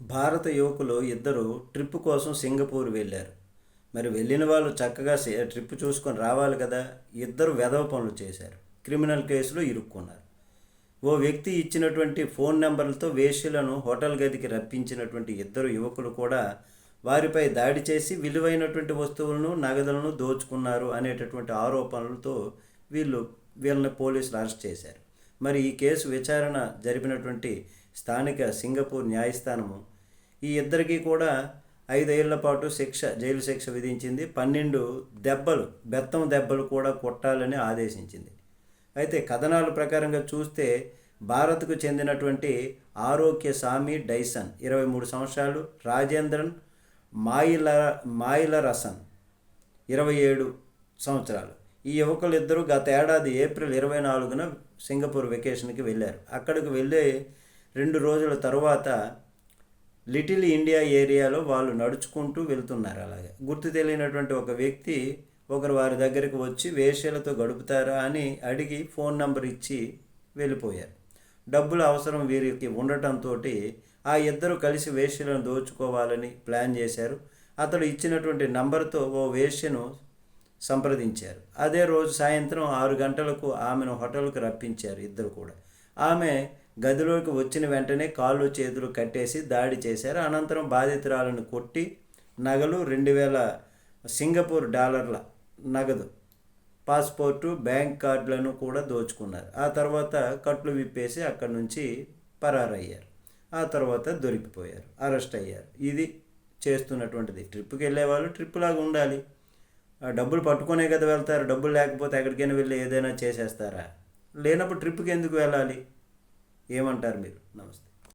భారత యువకులు ఇద్దరు ట్రిప్ కోసం సింగపూర్ వెళ్ళారు. మరి వెళ్ళిన వాళ్ళు చక్కగా ట్రిప్ చూసుకొని రావాలి కదా? ఇద్దరు వెధవ పనులు చేశారు. క్రిమినల్ కేసులో ఇరుక్కున్నారు. ఓ వ్యక్తి ఇచ్చినటువంటి ఫోన్ నెంబర్లతో వేష్యులను హోటల్ గదికి రప్పించినటువంటి ఇద్దరు యువకులు కూడా వారిపై దాడి చేసి విలువైనటువంటి వస్తువులను నగదులను దోచుకున్నారు అనేటటువంటి ఆరోపణలతో వీళ్ళు వీళ్ళని పోలీసులు అరెస్ట్ చేశారు. మరి ఈ కేసు విచారణ జరిపినటువంటి స్థానిక సింగపూర్ న్యాయస్థానము. ఈ ఇద్దరికీ కూడా ఐదేళ్ళ పాటు శిక్ష జైలు శిక్ష విధించింది. పన్నెండు దెబ్బలు బెత్తం దెబ్బలు కూడా కొట్టాలని ఆదేశించింది. అయితే కథనాల ప్రకారంగా చూస్తే భారత్కు చెందినటువంటి ఆరోగ్య సామి డైసన్ ఇరవై మూడు సంవత్సరాలు రాజేంద్రన్ మాయిల మాయిలరసన్ ఇరవై ఏడు సంవత్సరాలు. ఈ యువకులిద్దరూ గత ఏడాది ఏప్రిల్ ఇరవై నాలుగున సింగపూర్ వెకేషన్కి వెళ్ళారు. అక్కడికి వెళ్ళే రెండు రోజుల తరువాత లిటిల్ ఇండియా ఏరియాలో వాళ్ళు నడుచుకుంటూ వెళ్తున్నారు అలాగే. గుర్తు తెలియనటువంటి ఒక వ్యక్తి ఒకరు వారి దగ్గరికి వచ్చి వేశ్యలతో గడుపుతారా అని అడిగి ఫోన్ నంబర్ ఇచ్చి వెళ్ళిపోయారు. డబ్బులు అవసరం వీరికి ఉండటంతో ఆ ఇద్దరు కలిసి వేష్యలను దోచుకోవాలని ప్లాన్ చేశారు. అతడు ఇచ్చినటువంటి నంబర్తో ఓ వేష్యను సంప్రదించారు. అదే రోజు సాయంత్రం ఆరు గంటలకు ఆమెను హోటల్కు రప్పించారు ఇద్దరు కూడా. ఆమె గదిలోకి వచ్చిన వెంటనే కాళ్ళు చేతులు కట్టేసి దాడి చేశారు. అనంతరం బాధితురాలను కొట్టి నగలు రెండు వేల సింగపూర్ డాలర్ల నగదు పాస్పోర్టు బ్యాంక్ కార్డులను కూడా దోచుకున్నారు. ఆ తర్వాత కట్లు విప్పేసి అక్కడి నుంచి పరారయ్యారు. ఆ తర్వాత దొరికిపోయారు అరెస్ట్ అయ్యారు. ఇది చేస్తున్నటువంటిది. ట్రిప్కి వెళ్ళేవాళ్ళు ట్రిప్ లాగా ఉండాలి. ఆ డబ్బులు పట్టుకునే కదా వెళ్తారు. డబ్బులు లేకపోతే ఎక్కడికైనా వెళ్ళి ఏదైనా చేసేస్తారా? లేనప్పుడు ట్రిప్కి ఎందుకు వెళ్ళాలి? ఏమంటారు మీరు? నమస్తే.